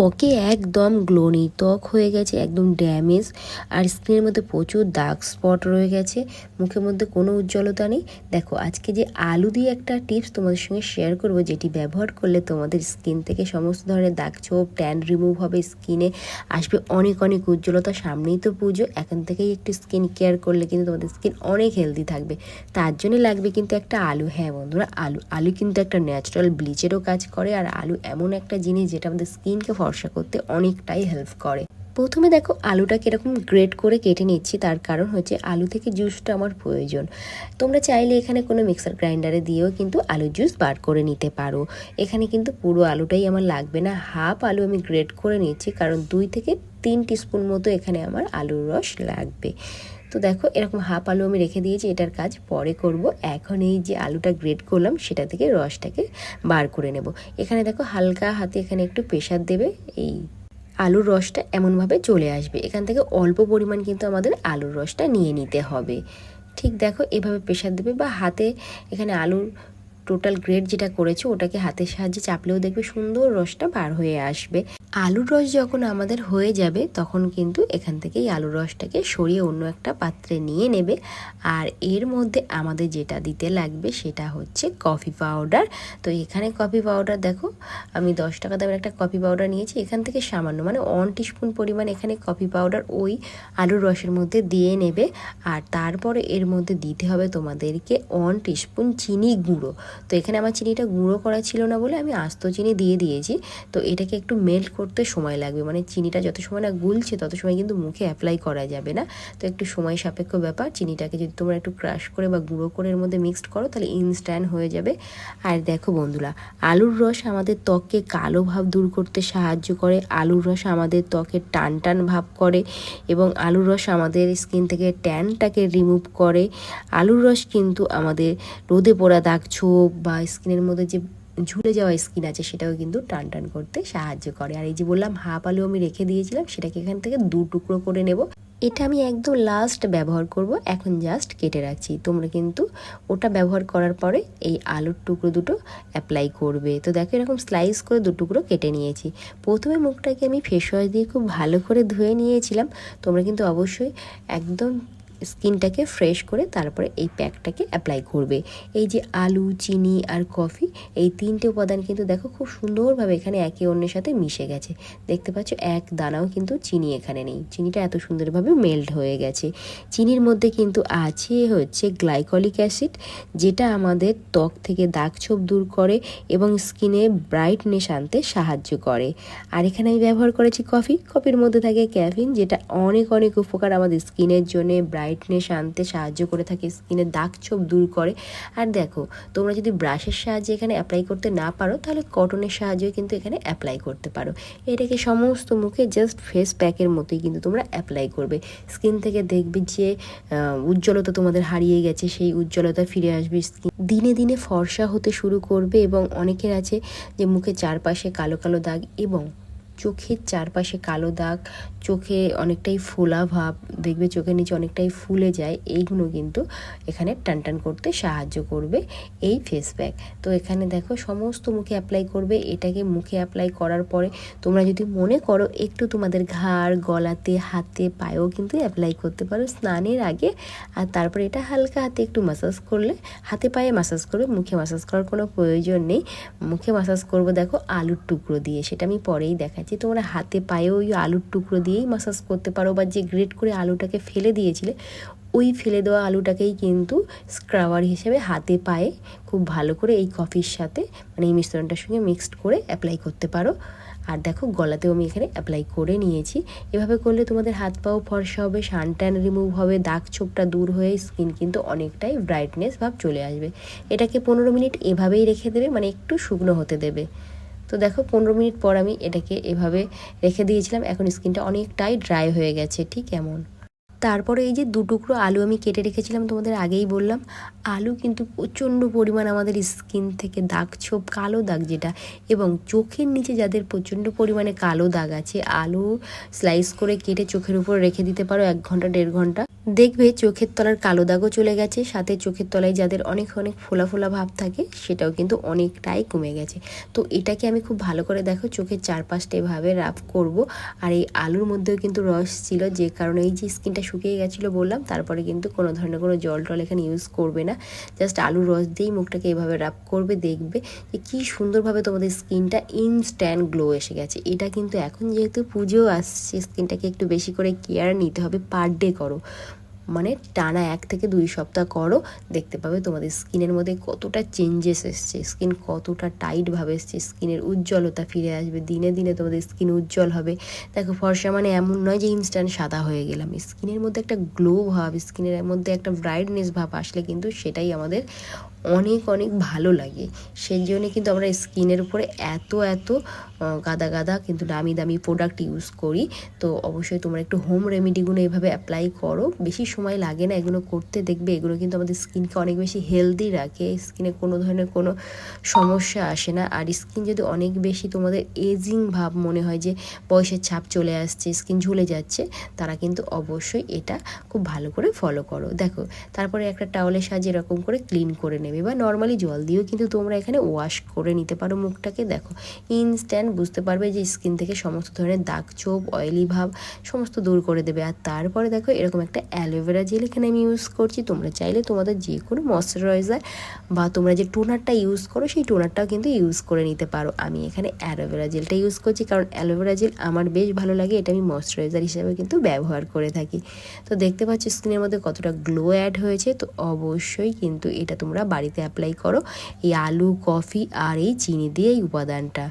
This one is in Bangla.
ত্বকে একদম গ্লোনি ত্বক হয়ে গেছে, একদম ড্যামেজ, আর স্কিনের মধ্যে প্রচুর দাগ স্পট রয়ে গেছে, মুখের মধ্যে কোনো উজ্জ্বলতা নেই। দেখো, আজকে যে আলু দিয়ে একটা টিপস তোমাদের সঙ্গে শেয়ার করব, যেটি ব্যবহার করলে তোমাদের স্কিন থেকে সমস্ত ধরনের দাগ ছোপ ট্যান রিমুভ হবে স্কিনে আসবে অনেক অনেক উজ্জ্বলতা, সামনেই তো পুজো, এখান থেকেই একটু স্কিন কেয়ার করলে কিন্তু তোমাদের স্কিন অনেক হেলদি থাকবে। তার জন্য লাগবে কিন্তু একটা আলু হ্যাঁ বন্ধুরা, আলু আলু কিন্তু একটা ন্যাচারাল ব্লিচেরও কাজ করে, আর আলু এমন একটা জিনিস যেটা আমাদের স্কিনকে ফর্সা করতে অনেকটাই হেল্প করে। প্রথমে দেখো আলুটাকে এরকম গ্রেট করে কেটে নিচ্ছি, তার কারণ হচ্ছে আলু থেকে জুসটা আমার প্রয়োজন। তোমরা চাইলে এখানে কোনো মিক্সার গ্রাইন্ডারে দিয়েও কিন্তু আলু জুস বার করে নিতে পারো। এখানে কিন্তু পুরো আলুটাই আমার লাগবে না। হাফ আলু আমি গ্রেট করে নিচ্ছি, কারণ দুই থেকে তিন টিস্পুন মতো এখানে আমার আলুর রস লাগবে। তো দেখো, এরকম হাফ আলু আমি রেখে দিয়েছি, এটার কাজ পরে করব। এখন এই যে আলুটা গ্রেট করলাম, সেটা থেকে রসটাকে বার করে নেব। এখানে দেখো, হালকা হাতে এখানে একটু প্রেশার দেবে, এই আলুর রসটা এমনভাবে চলে আসবে। এখান থেকে অল্প পরিমাণ কিন্তু আমাদের আলুর রসটা নিয়ে নিতে হবে। ঠিক দেখো, এভাবে প্রেশার দেবে বা হাতে এখানে আলুর টোটাল গ্রেড যেটা করেছে, ওটাকে হাতের সাহায্যে চাপলেও দেখবে সুন্দর রসটা বার হয়ে আসবে। আলুর রস যখন আমাদের হয়ে যাবে, তখন কিন্তু এখান থেকেই আলুর রসটাকে সরিয়ে অন্য একটা পাত্রে নিয়ে নেবে। আর এর মধ্যে আমাদের যেটা দিতে লাগবে, সেটা হচ্ছে কফি পাউডার তো এখানে কফি পাউডার দেখো, আমি দশ টাকা দামের একটা কফি পাউডার নিয়েছি। এখান থেকে সামান্য মানে ওয়ান টিস্পুন পরিমাণ এখানে কফি পাউডার ওই আলুর রসের মধ্যে দিয়ে নেবে। আর তারপরে এর মধ্যে দিতে হবে তোমাদেরকে ওয়ান টিস্পুন চিনি গুঁড়ো। তো এখানে আমার চিনিটা গুঁড়ো করা ছিল না বলে আমি আস্ত চিনি দিয়ে দিয়েছি। তো এটাকে একটু মেল্ট করতে সময় লাগবে। মানে চিনিটা যত সময় না গুলছে, তত সময় কিন্তু মুখে অ্যাপ্লাই করা যাবে না। তো একটু সময় সাপেক্ষ ব্যাপার। চিনিটাকে যদি তোমরা একটু ক্রাশ করে বা গুঁড়ো করে এর মধ্যে মিক্সড করো, তাহলে ইনস্ট্যান্ট হয়ে যাবে। আর দেখো বন্ধুরা, আলুর রস আমাদের ত্বককে কালো ভাব দূর করতে সাহায্য করে। আলুর রস আমাদের ত্বকের টান টান ভাব করে এবং আলুর রস আমাদের স্কিন থেকে ট্যানটাকে রিমুভ করে। আলুর রস কিন্তু আমাদের রোদে পোড়া দাগ ছোপ বা স্কিনের মধ্যে যে ঝুলে যাওয়া স্কিন আছে, সেটাও কিন্তু টান টান করতে সাহায্য করে। আর এই যে বললাম, হাফ আলু আমি রেখে দিয়েছিলাম, সেটাকে এখান থেকে দু টুকরো করে নেব। এটা আমি একদম লাস্ট ব্যবহার করব, এখন জাস্ট কেটে রাখছি। তোমরা কিন্তু ওটা ব্যবহার করার পরে এই আলুর টুকরো দুটো অ্যাপ্লাই করবে। তো দেখো, এরকম স্লাইস করে দু টুকরো কেটে নিয়েছি। প্রথমে মুখটাকে আমি ফেস ওয়াশ দিয়ে খুব ভালো করে ধুয়ে নিয়েছিলাম। তোমরা কিন্তু অবশ্যই একদম স্কিনটাকে ফ্রেশ করে তারপরে এই প্যাকটাকে অ্যাপ্লাই করবে। এই যে আলু, চিনি আর কফি, এই তিনটে উপাদান কিন্তু দেখো খুব সুন্দরভাবে এখানে একে অন্যের সাথে মিশে গেছে। দেখতে পাচ্ছ, এক দানাও কিন্তু চিনি এখানে নেই। চিনিটা এত সুন্দরভাবে মেল্ট হয়ে গেছে। চিনির মধ্যে কিন্তু আছে হচ্ছে গ্লাইকলিক অ্যাসিড, যেটা আমাদের ত্বক থেকে দাগ ছোপ দূর করে এবং স্কিনে ব্রাইটনেস আনতে সাহায্য করে। আর এখানে আমি ব্যবহার করেছি কফি। কফির মধ্যে থাকে ক্যাফিন, যেটা অনেক অনেক উপকার আমাদের স্কিনের জন্য, ব্রাইট ব্রাইটনেস আনতে সাহায্য করে থাকে, স্কিনের দাগ ছোপ দূর করে। আর দেখো, তোমরা যদি ব্রাশের সাহায্যে এখানে অ্যাপ্লাই করতে না পারো, তাহলে কটনের সাহায্যে কিন্তু এখানে অ্যাপ্লাই করতে পারো। এটাকে সমস্ত মুখে জাস্ট ফেস প্যাকের মতোই কিন্তু তোমরা অ্যাপ্লাই করবে। স্কিন থেকে দেখবে যে উজ্জ্বলতা তোমাদের হারিয়ে গেছে, সেই উজ্জ্বলতা ফিরে আসবে স্কিন দিনে দিনে ফর্সা হতে শুরু করবে এবং অনেকের আছে যে মুখে চারপাশে কালো কালো দাগ এবং চোখের চারপাশে কালো দাগ চোখে অনেকটাই ফোলা ভাব, দেখবে চোখের নিচে অনেকটাই ফুলে যায়, এইগুলো কিন্তু এখানে টান টান করতে সাহায্য করবে এই ফেস প্যাক তো এখানে দেখো সমস্ত মুখে অ্যাপ্লাই করবে, এটাকে মুখে অ্যাপ্লাই করার পরে তোমরা যদি মনে করো একটু তোমাদের ঘাড়, গলাতে, হাতে, পায়েও কিন্তু অ্যাপ্লাই করতে পারো স্নানের আগে, আর তারপরে এটা হালকা হাতে একটু মাসাজ করলে, হাতে পায়ে মাসাজ করবে, মুখে মাসাজ করার কোনো প্রয়োজন নেই। মুখে মাসাজ করব দেখো আলুর টুকরো দিয়ে, সেটা আমি পরেই দেখাচ্ছি। তোমরা হাতে পায়েও ওই আলুর টুকরো দিয়েই মাসাজ করতে পারো বা যে গ্রেট করে আলুটাকে ফেলে দিয়েছিলে, ওই ফেলে দেওয়া আলুটাকেই কিন্তু স্ক্রাবার হিসেবে হাতে পায়ে খুব ভালো করে এই কফির সাথে মানে এই মিশ্রণটার সঙ্গে মিক্সড করে অ্যাপ্লাই করতে পারো। আর দেখো, গলাতেও আমি এখানে অ্যাপ্লাই করে নিয়েছি। এভাবে করলে তোমাদের হাত পাও ফর্সা হবে সান ট্যান রিমুভ হবে, দাগ ছোপটা দূর হয়ে স্কিন কিন্তু অনেকটাই ব্রাইটনেস ভাব চলে আসবে। এটাকে পনেরো মিনিট এভাবেই রেখে দেবে মানে একটু শুকনো হতে দেবে। তো দেখো পনেরো মিনিট পর আমি এটাকে এভাবে রেখে দিয়েছিলাম। এখন স্কিনটা অনেকটাই ড্রাই হয়ে গেছে, ঠিক এমন। তারপরে এই যে দু টুকরো আলু আমি কেটে রেখেছিলাম, তোমাদের আগেই বললাম। আলু কিন্তু প্রচণ্ড পরিমাণ আমাদের স্কিন থেকে দাগ, ছোপ, কালো দাগ যেটা, এবং চোখের নিচে যাদের প্রচণ্ড পরিমাণে কালো দাগ আছে, আলু স্লাইস করে কেটে চোখের উপর রেখে দিতে পারো এক ঘণ্টা, দেড় ঘণ্টা। দেখবে চোখের তলার কালো দাগও চলে গেছে, সাথে চোখের তলায় যাদের অনেক অনেক ফোলা ফোলা ভাব থাকে, সেটাও কিন্তু অনেকটাই কমে গেছে। তো এটাকে আমি খুব ভালো করে দেখো, চোখের চারপাশটা এভাবে রাফ করব। আর এই আলুর মধ্যেও কিন্তু রস ছিল, যে কারণে এই যে স্কিনটা শুকিয়ে গেছিল বললাম, তারপরে কিন্তু কোনো ধরনের কোনো জল টল এখানে ইউজ করবে না। জাস্ট আলুর রস দিয়েই মুখটাকে এভাবে রাফ করবে, দেখবে যে কী সুন্দরভাবে তোমাদের স্কিনটা ইনস্ট্যান্ট গ্লো এসে গেছে। এটা কিন্তু এখন যেহেতু পুজো আসছে, স্কিনটাকে একটু বেশি করে কেয়ার নিতে হবে পার ডে করো। মানে টানা এক থেকে দুই সপ্তাহ করো, দেখতে পাবে তোমাদের স্কিনের মধ্যে কতটা চেঞ্জেস এসছে স্কিন কতটা টাইটভাবে এসছে, স্কিনের উজ্জ্বলতা ফিরে আসবে, দিনে দিনে তোমাদের স্কিন উজ্জ্বল হবে। দেখো, ফর্সা মানে এমন নয় যে ইনস্ট্যান্ট সাদা হয়ে গেলাম। স্কিনের মধ্যে একটা গ্লো ভাব, স্কিনের মধ্যে একটা ব্রাইটনেস ভাব আসলে কিন্তু সেটাই আমাদের অনেক অনেক ভালো লাগে। সেই জন্য কিন্তু আমরা স্কিনের উপরে এত এত গাদা গাদা কিন্তু দামি দামি প্রোডাক্ট ইউজ করি। তো অবশ্যই তোমরা একটু হোম রেমেডিগুলো এভাবে অ্যাপ্লাই করো। বেশি সময় লাগে না এগুলো করতে, দেখবে এগুলো কিন্তু আমাদের স্কিনকে অনেক বেশি হেলদি রাখে। স্কিনে কোনো ধরনের কোনো সমস্যা আসে না। আর স্কিন যদি অনেক বেশি তোমাদের এজিং ভাব মনে হয় যে বয়সের ছাপ চলে আসছে স্কিন ঝুলে যাচ্ছে, তারা কিন্তু অবশ্যই এটা খুব ভালো করে ফলো করো। দেখো, তারপরে একটা টাওয়ালের সাহায্যে এরকম করে ক্লিন করে নেবে বা নর্মালি জল দিয়েও কিন্তু তোমরা এখানে ওয়াশ করে নিতে পারো মুখটাকে। দেখো ইনস্ট্যান্ট বুঝতে পারবে যে স্কিন থেকে সমস্ত ধরনের দাগ চোপ অয়েলি ভাব সমস্ত দূর করে দেবে। আর তারপরে দেখো, এরকম একটা অ্যালোভেরা জেল এখানে আমি ইউজ করছি। তোমরা চাইলে তোমাদের যে কোনো ময়শ্চারাইজার বা তোমরা যে টোনারটা ইউজ করো, সেই টোনারটাও কিন্তু ইউজ করে নিতে পারো। আমি এখানে অ্যালোভেরা জেলটা ইউজ করছি, কারণ অ্যালোভেরা জেল আমার বেশ ভালো লাগে। এটা আমি ময়শ্চারাইজার হিসেবে কিন্তু ব্যবহার করে থাকি। তো দেখতে পাচ্ছ স্কিনের মধ্যে কতটা গ্লো অ্যাড হয়েছে। তো অবশ্যই কিন্তু এটা তোমরা বাড়িতে অ্যাপ্লাই করো। এই আলু কফি আর এই চিনি দিয়ে এই উপাদানটা